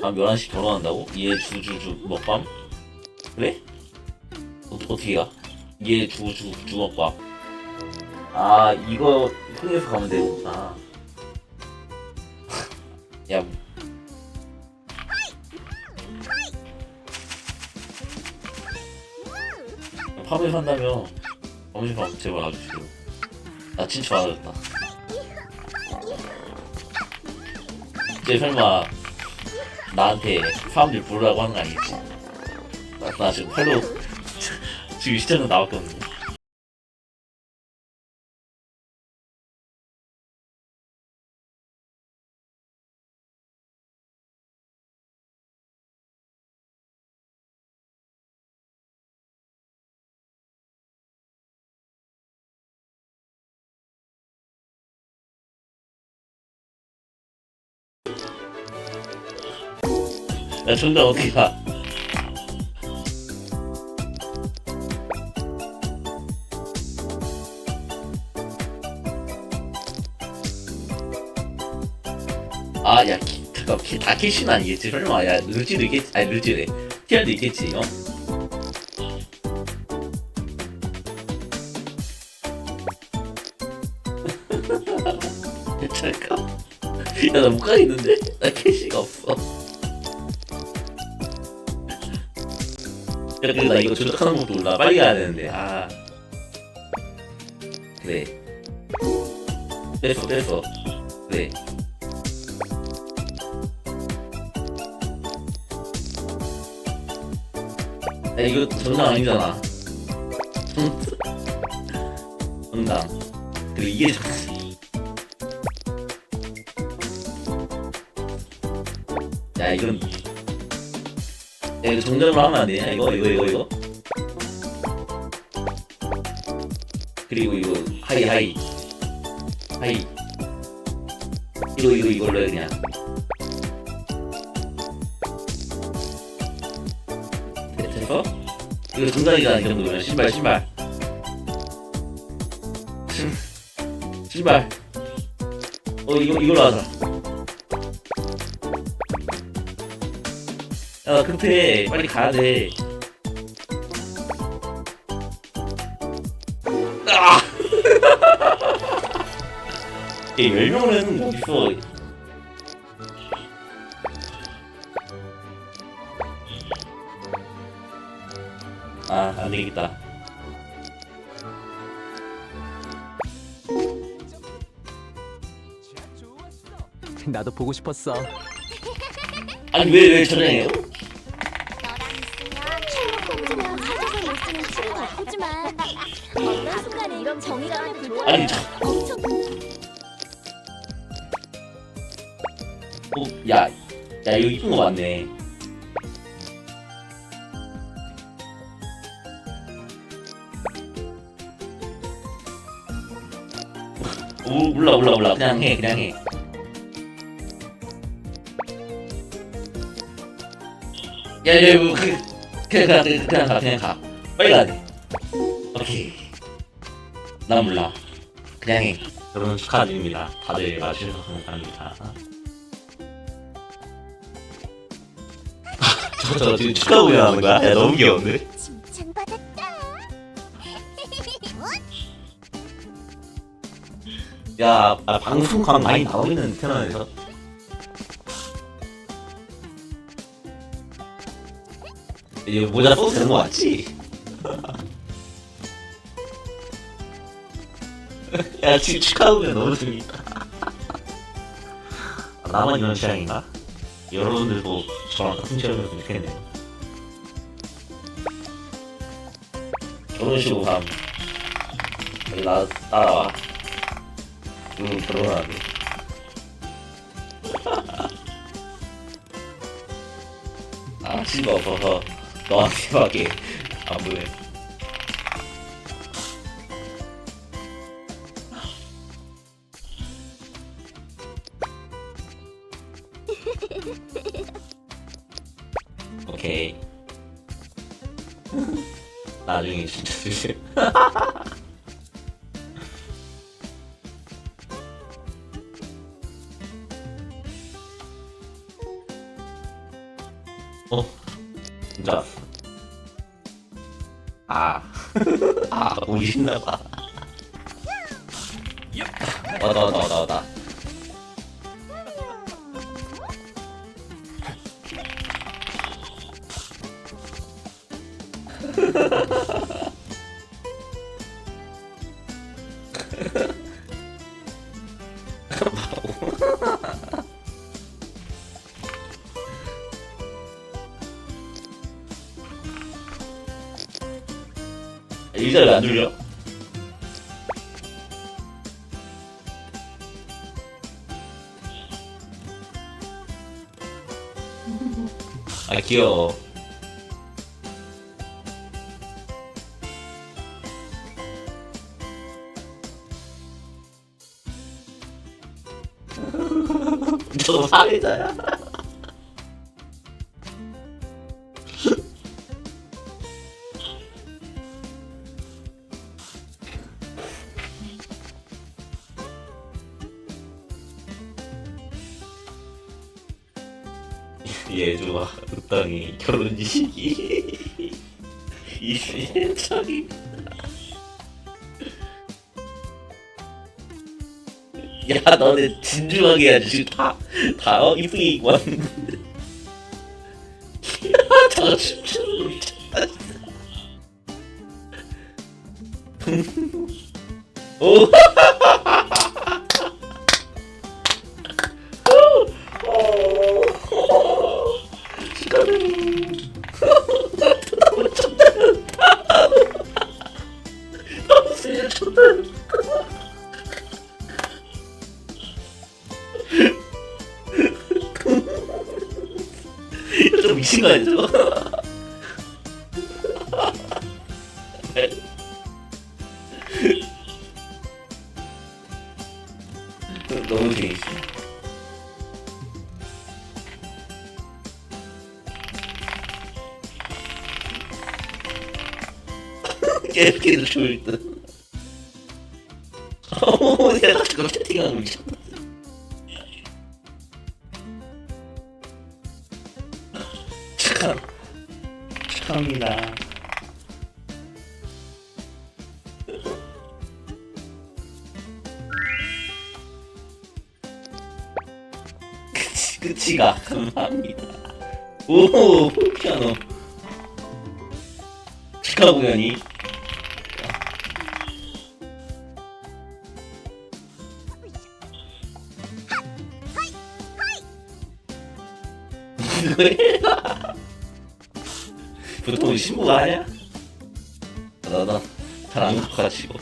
밤 11시 결혼한다고? 얘 주주주 먹밤? 그래? 어, 어떻게 가? 얘 주주 주먹밥 아 이거 통해서 가면 되구나 야 팝을 산다며 점심밥 제발 와주시오 나 진짜 좋아졌다 쟤 설마 나한테 사람들 부르라고 하는 거 아니겠지? 나, 나 지금 팔로 지금 시청자 나왔거든 야 정답 가? 아, 야, 키, 잠깐, 키, 다케시는 아니겠지? 설마, 야, 루지도 있겠지? 아니, 루지래. 티아도 있겠지, 어? 잠깐. 야, 나 못 가겠는데? 나 캐시가 없어. 야, 근데 나 이거 조작하는 것도 몰라. 빨리 가야 되는데, 아. 그래. 뺐어, 뺐어. 그래. 야, 이거 전장 아니잖아. 전장. 그래, 이게 정 야, 이건. 야, 이거 정전으로 하면 안 되냐? 이거, 이거, 이거, 이거. 그리고 이거, 하이, 하이. 하이. 이거, 이거, 이걸로 해, 그냥. 돼- 됐어? 이거 정상이잖아, 이 정도면. 신발, 신발. 신- 신발. 어, 이거, 이걸로 하자. 야, 나 급해. 빨리 가야 돼. 아! 얘 10명은 어딨어. 아, 안 되겠다. 나도 보고 싶었어. 아니, 왜, 왜 전화해요? 하지만 어떤 순간에 이런 정의감을 불러야 아니, 저, 엄청 어, 야, 야, 이거 이쁜 거 맞네. 오, 몰라, 몰라, 몰라. 그냥 해, 그냥 해. 야, 야, 이거 그, 그냥, 그냥, 그냥 가, 그냥 가. 빨리 가야 돼. 오케이. 난 몰라. 그냥 해. 여러분 축하드립니다. 다들 맞추셔서 감사합니다. 저, 저 지금 축하 공연하는 거야? 야, 너무 귀여운데? 칭찬받았다. 야, 아, 방송광 많이 있는 태어나서 이거 모자 써도 되는 거 맞지? 야, 지금 축하 공연 너무 재밌다. 아, 나만 이런 취향인가? 여러분들도 저랑 같은 취향이었으면 좋겠네요. 결혼식 오감. 나 따라와. 응, 결혼하야 돼. 아, 친구 없어서 너한테밖에 안 보내. 나중에 진짜. 어 진짜 아, 아, 오기 신나봐. 와다, 와다, 와다, 와다. 의자를 안 돌려? 아 귀여워 저도 사회자야 예주와 우땅이 결혼식이 이세창이 야 너네 진중하게 해야지. 다다 어, 이쁘게 입고 왔는데 야 춤추는 거 미쳤다 오 미친 거 저거 너무 재밌어 깨르기도 좋을 듯. 어, 내가 그거 채팅하는 거 미쳤다. 축하, 축하합니다. 그치, 그치가 감사합니다. 오, 피아노. 축하 공연이. 보통 신고가 하냐? 나나 잘안 가가지고